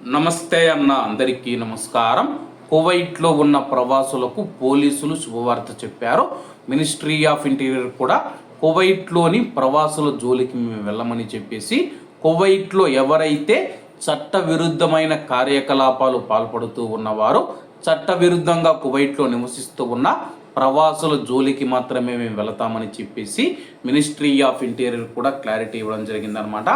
నమస్తే అన్న అందరికీ నమస్కారం. కువైట్లో ఉన్న ప్రవాసులకు పోలీసులు శుభవార్త చెప్పారు. మినిస్ట్రీ ఆఫ్ ఇంటీరియర్ కూడా కువైట్లోని ప్రవాసుల జోలికి మేము వెళ్ళమని చెప్పేసి కువైట్లో ఎవరైతే చట్టవిరుద్ధమైన కార్యకలాపాలు పాల్పడుతూ ఉన్నవారు చట్టవిరుద్ధంగా కువైట్లో నివసిస్తూ ఉన్న ప్రవాసుల జోలికి మాత్రమే మేము వెళతామని చెప్పేసి మినిస్ట్రీ ఆఫ్ ఇంటీరియర్ కూడా క్లారిటీ ఇవ్వడం జరిగిందనమాట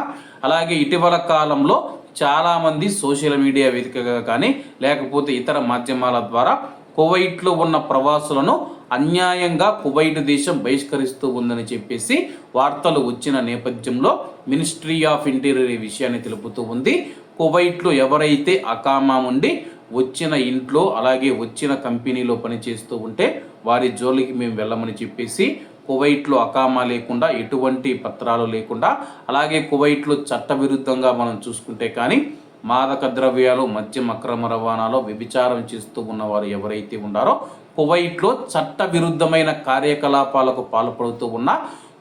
అలాగే ఇటీవల కాలంలో చాలామంది సోషల్ మీడియా వేదికగా కానీ లేకపోతే ఇతర మాధ్యమాల ద్వారా కువైట్లో ఉన్న ప్రవాసులను అన్యాయంగా కువైట్ దేశం బహిష్కరిస్తూ ఉందని చెప్పేసి వార్తలు వచ్చిన నేపథ్యంలో మినిస్ట్రీ ఆఫ్ ఇంటీరియర్ ఈ విషయాన్ని తెలుపుతూ ఉంది. కువైట్లో ఎవరైతే అకామా ఉండి వచ్చిన ఇంట్లో అలాగే వచ్చిన కంపెనీలో పనిచేస్తూ ఉంటే వారి జోలికి మేము వెళ్ళమని చెప్పేసి కువైట్లో అకామా లేకుండా ఎటువంటి పత్రాలు లేకుండా అలాగే కువైట్లో చట్టవిరుద్ధంగా మనం చూసుకుంటే కానీ మాదక ద్రవ్యాలు మద్యం అక్రమ రవాణాలో వ్యభిచారం చేస్తూ ఉన్నవారు ఎవరైతే ఉన్నారో కువైట్లో చట్టవిరుద్ధమైన కార్యకలాపాలకు పాల్పడుతూ ఉన్న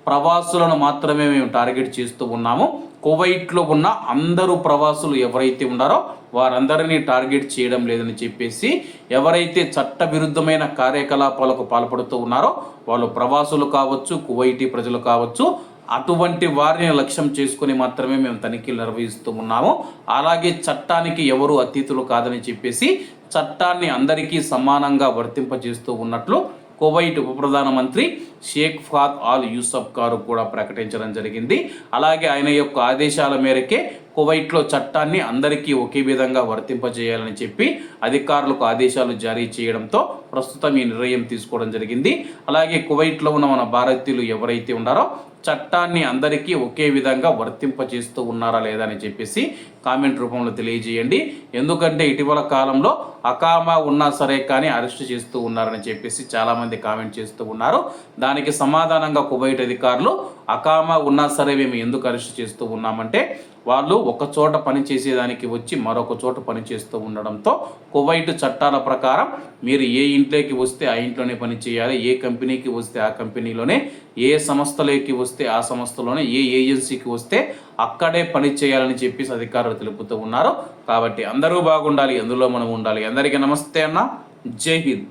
ప్రవాసులను మాత్రమే మేము టార్గెట్ చేస్తూ ఉన్నాము. కువైట్లో ఉన్న అందరూ ప్రవాసులు ఎవరైతే ఉన్నారో వారందరినీ టార్గెట్ చేయడం లేదని చెప్పేసి ఎవరైతే చట్ట విరుద్ధమైన కార్యకలాపాలకు పాల్పడుతూ ఉన్నారో వాళ్ళు ప్రవాసులు కావచ్చు కువైటీ ప్రజలు కావచ్చు అటువంటి వారిని లక్ష్యం చేసుకుని మాత్రమే మేము తనిఖీలు నిర్వహిస్తూ ఉన్నాము. అలాగే చట్టానికి ఎవరు అతీతులు కాదని చెప్పేసి చట్టాన్ని అందరికీ సమానంగా వర్తింపజేస్తూ ఉన్నట్లు కువైట్ ఉప ప్రధానమంత్రి షేక్ ఫాత్ ఆల్ యూసఫ్ గారు కూడా ప్రకటించడం జరిగింది. అలాగే ఆయన యొక్క ఆదేశాల మేరకే కువైట్లో చట్టాన్ని అందరికీ ఒకే విధంగా వర్తింపజేయాలని చెప్పి అధికారులకు ఆదేశాలు జారీ చేయడంతో ప్రస్తుతం ఈ నిర్ణయం తీసుకోవడం జరిగింది. అలాగే కువైట్లో ఉన్న మన భారతీయులు ఎవరైతే ఉన్నారో చట్టాన్ని అందరికీ ఒకే విధంగా వర్తింపజేస్తూ ఉన్నారా లేదా అని చెప్పేసి కామెంట్ రూపంలో తెలియజేయండి. ఎందుకంటే ఇటీవల కాలంలో అకామా ఉన్నా సరే కానీ అరెస్ట్ చేస్తూ ఉన్నారని చెప్పేసి చాలామంది కామెంట్ చేస్తూ ఉన్నారు. దానికి సమాధానంగా కువైట్ అధికారులు అకామా ఉన్నా సరే మేము ఎందుకు అరెస్ట్ చేస్తూ ఉన్నామంటే వాళ్ళు ఒక చోట పని చేసేదానికి వచ్చి మరొక చోట పనిచేస్తూ ఉండడంతో కువైట్ చట్టాల ప్రకారం మీరు ఏ ఇంట్లోకి వస్తే ఆ ఇంట్లోనే పని చేయాలి ఏ కంపెనీకి వస్తే ఆ కంపెనీలోనే ఏ సంస్థలోకి వస్తే ఆ సంస్థలోనే ఏ ఏజెన్సీకి వస్తే అక్కడే పని చేయాలని చెప్పేసి అధికారులు తెలుపుతూ ఉన్నారు. కాబట్టి అందరూ బాగుండాలి అందులో మనం ఉండాలి. అందరికీ నమస్తే అన్న. జై హింద్.